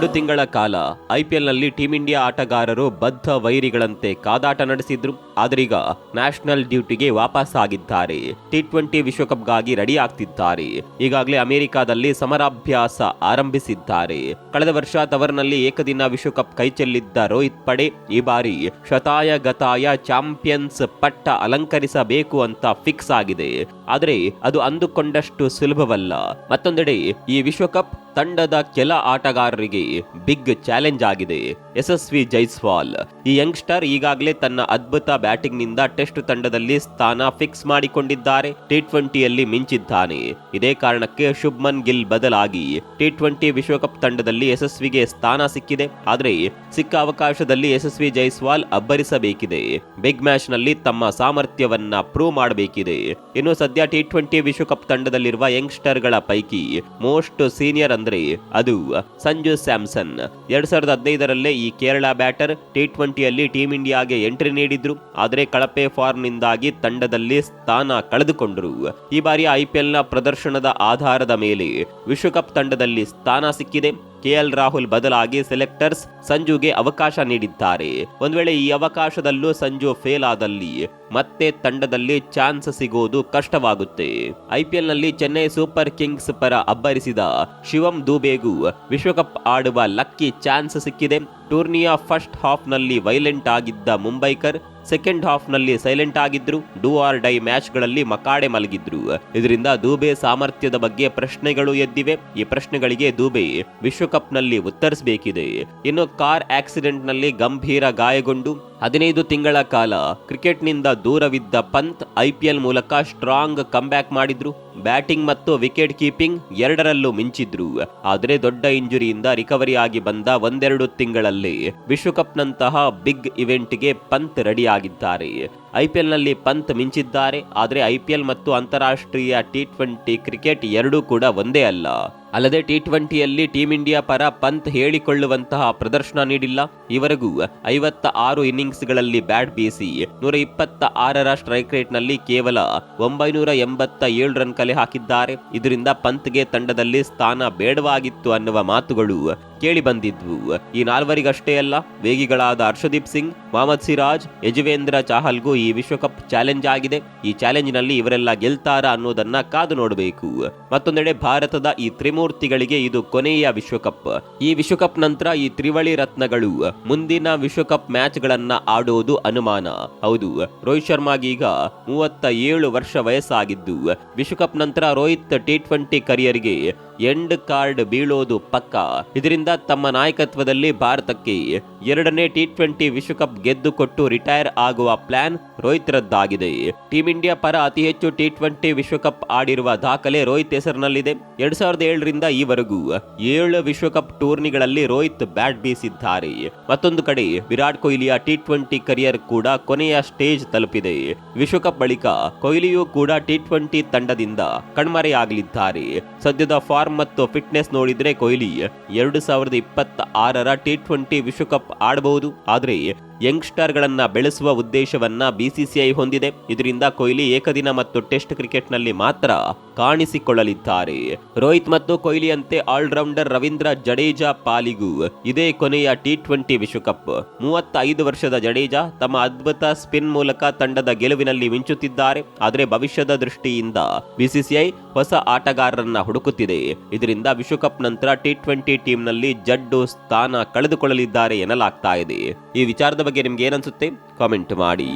ಎರಡು ತಿಂಗಳ ಕಾಲ ಐಪಿಎಲ್ನಲ್ಲಿ ಟೀಂ ಇಂಡಿಯಾ ಆಟಗಾರರು ಬದ್ಧ ವೈರಿಗಳಂತೆ ಕಾದಾಟ ನಡೆಸಿದ್ರು. ಆದ್ರೀಗ ನ್ಯಾಷನಲ್ ಡ್ಯೂಟಿಗೆ ವಾಪಸ್ ಆಗಿದ್ದಾರೆ. ಟಿ ಟ್ವೆಂಟಿ ವಿಶ್ವಕಪ್ಗಾಗಿ ರೆಡಿ ಆಗ್ತಿದ್ದಾರೆ. ಈಗಾಗಲೇ ಅಮೆರಿಕಾದಲ್ಲಿ ಸಮರಾಭ್ಯಾಸ ಆರಂಭಿಸಿದ್ದಾರೆ. ಕಳೆದ ವರ್ಷ ತವರ್ನಲ್ಲಿ ಏಕದಿನ ವಿಶ್ವಕಪ್ ಕೈಚೆಲ್ಲಿದ್ದ ರೋಹಿತ್ ಪಡೆ ಈ ಬಾರಿ ಶತಾಯ ಗತಾಯ ಚಾಂಪಿಯನ್ಸ್ ಪಟ್ಟ ಅಲಂಕರಿಸಬೇಕು ಅಂತ ಫಿಕ್ಸ್ ಆಗಿದೆ. ಆದರೆ ಅದು ಅಂದುಕೊಂಡಷ್ಟು ಸುಲಭವಲ್ಲ. ಮತ್ತೊಂದೆಡೆ ಈ ವಿಶ್ವಕಪ್ ತಂಡದ ಕೆಲ ಆಟಗಾರರಿಗೆ ಬಿಗ್ ಚಾಲೆಂಜ್ ಆಗಿದೆ. ಯಶಸ್ವಿ ಜೈಸ್ವಾಲ್. ಈ ಯಂಗ್ಸ್ಟರ್ ಈಗಾಗಲೇ ತನ್ನ ಅದ್ಭುತ ಬ್ಯಾಟಿಂಗ್ನಿಂದ ಟೆಸ್ಟ್ ತಂಡದಲ್ಲಿ ಸ್ಥಾನ ಫಿಕ್ಸ್ ಮಾಡಿಕೊಂಡಿದ್ದಾರೆ. ಟಿ ಟ್ವೆಂಟಿಯಲ್ಲಿ ಮಿಂಚಿದ್ದಾನೆ. ಇದೇ ಕಾರಣಕ್ಕೆ ಶುಭ್ಮನ್ ಗಿಲ್ ಬದಲಾಗಿ ಟಿ ಟ್ವೆಂಟಿ ವಿಶ್ವಕಪ್ ತಂಡದಲ್ಲಿ ಯಶಸ್ವಿಗೆ ಸ್ಥಾನ ಸಿಕ್ಕಿದೆ. ಆದರೆ ಸಿಕ್ಕ ಅವಕಾಶದಲ್ಲಿ ಯಶಸ್ವಿ ಜೈಸ್ವಾಲ್ ಅಬ್ಬರಿಸಬೇಕಿದೆ. ಬಿಗ್ ಮ್ಯಾಚ್ನಲ್ಲಿ ತಮ್ಮ ಸಾಮರ್ಥ್ಯವನ್ನ ಪ್ರೂವ್ ಮಾಡಬೇಕಿದೆ. ಇನ್ನು ಸದ್ಯ ಟಿ ಟ್ವೆಂಟಿ ವಿಶ್ವಕಪ್ ತಂಡದಲ್ಲಿರುವ ಯಂಗ್ಸ್ಟರ್ಗಳ ಪೈಕಿ ಮೋಸ್ಟ್ ಸೀನಿಯರ್ ಅಂದ್ರೆ ಅದು ಸಂಜು ಸ್ಯಾಮ್ಸನ್. ಎರಡ್ ಸಾವಿರದ ಹದಿನೈದರಲ್ಲೇ ಈ ಕೇರಳ ಬ್ಯಾಟರ್ ಟಿ ಟ್ವೆಂಟಿಯಲ್ಲಿ ಟೀಂ ಇಂಡಿಯಾಗೆ ಎಂಟ್ರಿ ನೀಡಿದ್ರು. ಆದರೆ ಕಳಪೆ ಫಾರ್ಮ್ ನಿಂದಾಗಿ ತಂಡದಲ್ಲಿ ಸ್ಥಾನ ಕಳೆದುಕೊಂಡರು. ಈ ಬಾರಿ ಐಪಿಎಲ್ನ ಪ್ರದರ್ಶನದ ಆಧಾರದ ಮೇಲೆ ವಿಶ್ವಕಪ್ ತಂಡದಲ್ಲಿ ಸ್ಥಾನ ಸಿಕ್ಕಿದೆ. ಕೆಎಲ್ ರಾಹುಲ್ ಬದಲಾಗಿ ಸೆಲೆಕ್ಟರ್ಸ್ ಸಂಜುಗೆ ಅವಕಾಶ ನೀಡಿದ್ದಾರೆ. ಒಂದು ವೇಳೆ ಈ ಅವಕಾಶದಲ್ಲೂ ಸಂಜು ಫೇಲ್ ಆದಲ್ಲಿ ಮತ್ತೆ ತಂಡದಲ್ಲಿ ಚಾನ್ಸ್ ಸಿಗೋದು ಕಷ್ಟವಾಗುತ್ತೆ. ಐಪಿಎಲ್ನಲ್ಲಿ ಚೆನ್ನೈ ಸೂಪರ್ ಕಿಂಗ್ಸ್ ಪರ ಅಬ್ಬರಿಸಿದ ಶಿವಂ ದೂಬೆಗೂ ವಿಶ್ವಕಪ್ ಆಡುವ ಲಕ್ಕಿ ಚಾನ್ಸ್ ಸಿಕ್ಕಿದೆ. ಟೂರ್ನಿಯ ಫಸ್ಟ್ ಹಾಫ್ನಲ್ಲಿ ವೈಲೆಂಟ್ ಆಗಿದ್ದ ಮುಂಬೈಕರ್ ಸೆಕೆಂಡ್ ಹಾಫ್ನಲ್ಲಿ ಸೈಲೆಂಟ್ ಆಗಿದ್ರು ಡೂ ಆರ್ ಡೈ ಮ್ಯಾಚ್ಗಳಲ್ಲಿ ಮಕಾಡೆ ಮಲಗಿದ್ರು. ಇದರಿಂದ ದೂಬೆ ಸಾಮರ್ಥ್ಯದ ಬಗ್ಗೆ ಪ್ರಶ್ನೆಗಳು ಎದ್ದಿವೆ. ಈ ಪ್ರಶ್ನೆಗಳಿಗೆ ದೂಬೆ ವಿಶ್ವಕಪ್ನಲ್ಲಿ ಉತ್ತರಿಸಬೇಕಿದೆ. ಇನ್ನು ಕಾರ್ ಆಕ್ಸಿಡೆಂಟ್ನಲ್ಲಿ ಗಂಭೀರ ಗಾಯಗೊಂಡು, ಹದಿನೈದು ತಿಂಗಳ ಕಾಲ ಕ್ರಿಕೆಟ್ನಿಂದ ದೂರವಿದ್ದ ಪಂತ್ ಐಪಿಎಲ್ ಮೂಲಕ ಸ್ಟ್ರಾಂಗ್ ಕಂಬ್ಯಾಕ್ ಮಾಡಿದ್ರು. ಬ್ಯಾಟಿಂಗ್ ಮತ್ತು ವಿಕೆಟ್ ಕೀಪಿಂಗ್ ಎರಡರಲ್ಲೂ ಮಿಂಚಿದ್ರು. ಆದರೆ ದೊಡ್ಡ ಇಂಜುರಿಯಿಂದ ರಿಕವರಿ ಆಗಿ ಬಂದ ಒಂದೆರಡು ತಿಂಗಳಲ್ಲೇ ವಿಶ್ವಕಪ್ನಂತಹ ಬಿಗ್ ಇವೆಂಟ್ಗೆ ಪಂತ್ ರೆಡಿ ಆಗಿದ್ದಾರೆ ಐಪಿಎಲ್ನಲ್ಲಿ ಪಂತ್ ಮಿಂಚಿದ್ದಾರೆ, ಆದರೆ ಐಪಿಎಲ್ ಮತ್ತು ಅಂತಾರಾಷ್ಟ್ರೀಯ ಟಿ ಟ್ವೆಂಟಿ ಕ್ರಿಕೆಟ್ ಎರಡೂ ಕೂಡ ಒಂದೇ ಅಲ್ಲ. ಅಲ್ಲದೆ ಟಿ ಟ್ವೆಂಟಿಯಲ್ಲಿ ಟೀಂ ಇಂಡಿಯಾ ಪರ ಪಂತ್ ಹೇಳಿಕೊಳ್ಳುವಂತಹ ಪ್ರದರ್ಶನ ನೀಡಿಲ್ಲ. ಇವರೆಗೂ ಐವತ್ತ ಆರು ಇನ್ನಿಂಗ್ಸ್ಗಳಲ್ಲಿ ಬ್ಯಾಟ್ ಬೀಸಿ ನೂರ ಇಪ್ಪತ್ತ ಆರರ ಸ್ಟ್ರೈಕ್ ರೇಟ್ನಲ್ಲಿ ಕೇವಲ ಒಂಬೈನೂರ ಎಂಬತ್ತ ಏಳು ರನ್ ಕಲೆ ಹಾಕಿದ್ದಾರೆ. ಇದರಿಂದ ಪಂತ್ಗೆ ತಂಡದಲ್ಲಿ ಸ್ಥಾನ ಬೇಡವಾಗಿತ್ತು ಅನ್ನುವ ಮಾತುಗಳು ಕೇಳಿ ಬಂದಿದ್ವು. ಈ ನಾಲ್ವರಿಗಷ್ಟೇ ಅಲ್ಲ, ವೇಗಿಗಳಾದ ಹರ್ಷದೀಪ್ ಸಿಂಗ್, ಮೊಹಮ್ಮದ್ ಸಿರಾಜ್, ಯಜುವೇಂದ್ರ ಚಾಹಲ್ಗೂ ಈ ವಿಶ್ವಕಪ್ ಚಾಲೆಂಜ್ ಆಗಿದೆ. ಈ ಚಾಲೆಂಜ್ನಲ್ಲಿ ಇವರೆಲ್ಲ ಗೆಲ್ತಾರ ಅನ್ನೋದನ್ನ ಕಾದು ನೋಡಬೇಕು. ಮತ್ತೊಂದೆಡೆ ಭಾರತದ ಈ ತ್ರಿಮೂರ್ತಿಗಳಿಗೆ ಇದು ಕೊನೆಯ ವಿಶ್ವಕಪ್. ಈ ವಿಶ್ವಕಪ್ ನಂತರ ಈ ತ್ರಿವಳಿ ರತ್ನಗಳು, ಮುಂದಿನ ವಿಶ್ವಕಪ್ ಮ್ಯಾಚ್ ಗಳನ್ನ ಆಡೋದು ಅನುಮಾನ. ಹೌದು, ರೋಹಿತ್ ಶರ್ಮಾಗೀಗ ಮೂವತ್ತ ಏಳು ವರ್ಷ ವಯಸ್ಸಾಗಿದ್ದು. ವಿಶ್ವಕಪ್ ನಂತರ ರೋಹಿತ್ ಟಿ ಟ್ವೆಂಟಿ ಕರಿಯರ್ಗೆ ಎಂಡ್ ಕಾರ್ಡ್ ಬೀಳೋದು ಪಕ್ಕ. ಇದರಿಂದ ತಮ್ಮ ನಾಯಕತ್ವದಲ್ಲಿ ಭಾರತಕ್ಕೆ ಎರಡನೇ ಟಿ ಟ್ವೆಂಟಿ ವಿಶ್ವಕಪ್ ಗೆದ್ದುಕೊಟ್ಟು ರಿಟೈರ್ ಆಗುವ ಪ್ಲಾನ್ ರೋಹಿತ್ ರದ್ದಾಗಿದೆ ಟೀಂ ಇಂಡಿಯಾ ಪರ ಅತಿ ಹೆಚ್ಚು ಟಿ ಟ್ವೆಂಟಿ ವಿಶ್ವಕಪ್ ಆಡಿರುವ ದಾಖಲೆ ರೋಹಿತ್ ಹೆಸರಿನಲ್ಲಿದೆ. ಎರಡ್ ಸಾವಿರದ ಏಳರಿಂದ ಈವರೆಗೂ ಏಳು ವಿಶ್ವಕಪ್ ಟೂರ್ನಿಗಳಲ್ಲಿ ರೋಹಿತ್ ಬ್ಯಾಟ್ ಬೀಸಿದ್ದಾರೆ. ಮತ್ತೊಂದು ಕಡೆ ವಿರಾಟ್ ಕೊಹ್ಲಿಯ ಟಿ ಟ್ವೆಂಟಿ ಕರಿಯರ್ ಕೂಡ ಕೊನೆಯ ಸ್ಟೇಜ್ ತಲುಪಿದೆ. ವಿಶ್ವಕಪ್ ಬಳಿಕ ಕೊಹ್ಲಿಯೂ ಕೂಡ ಟಿ ಟ್ವೆಂಟಿ ತಂಡದಿಂದ ಕಣ್ಮರೆಯಾಗಲಿದ್ದಾರೆ. ಸದ್ಯದ ಫಾರ್ಮ್ ಮತ್ತು ಫಿಟ್ನೆಸ್ ನೋಡಿದ್ರೆ ಕೊಹ್ಲಿ ಎರಡು ಸಾವಿರದ ಇಪ್ಪತ್ತ ಆರರ ಟಿ ಟ್ವೆಂಟಿ ವಿಶ್ವಕಪ್ ಆಡಬಹುದು. ಆದರೆ ಯಂಗ್ಸ್ಟರ್ಗಳನ್ನ ಬೆಳೆಸುವ ಉದ್ದೇಶವನ್ನ ಬಿಸಿಸಿಐ ಹೊಂದಿದೆ. ಇದರಿಂದ ಕೊಹ್ಲಿ ಏಕದಿನ ಮತ್ತು ಟೆಸ್ಟ್ ಕ್ರಿಕೆಟ್ನಲ್ಲಿ ಮಾತ್ರ ಕಾಣಿಸಿಕೊಳ್ಳಲಿದ್ದಾರೆ. ರೋಹಿತ್ ಮತ್ತು ಕೊಹ್ಲಿಯಂತೆ ಆಲ್ರೌಂಡರ್ ರವೀಂದ್ರ ಜಡೇಜಾ ಪಾಲಿಗೂ ಇದೇ ಕೊನೆಯ ಟಿ ಟ್ವೆಂಟಿ ವಿಶ್ವಕಪ್. ಮೂವತ್ತೈದು ವರ್ಷದ ಜಡೇಜಾ ತಮ್ಮ ಅದ್ಭುತ ಸ್ಪಿನ್ ಮೂಲಕ ತಂಡದ ಗೆಲುವಿನಲ್ಲಿ ಮಿಂಚುತ್ತಿದ್ದಾರೆ. ಆದರೆ ಭವಿಷ್ಯದ ದೃಷ್ಟಿಯಿಂದ ಬಿಸಿಸಿಐ ಹೊಸ ಆಟಗಾರರನ್ನ ಹುಡುಕುತ್ತಿದೆ. ಇದರಿಂದ ವಿಶ್ವಕಪ್ ನಂತರ ಟಿ ಟ್ವೆಂಟಿ ಟೀಮ್ನಲ್ಲಿ ಜಡ್ಡು ಸ್ಥಾನ ಕಳೆದುಕೊಳ್ಳಲಿದ್ದಾರೆ ಎನ್ನಲಾಗ್ತಾ ಇದೆ. ಈ ವಿಚಾರದ ಬಗ್ಗೆ ನಿಮ್ಗೆ ಏನನ್ಸುತ್ತೆ? ಕಾಮೆಂಟ್ ಮಾಡಿ.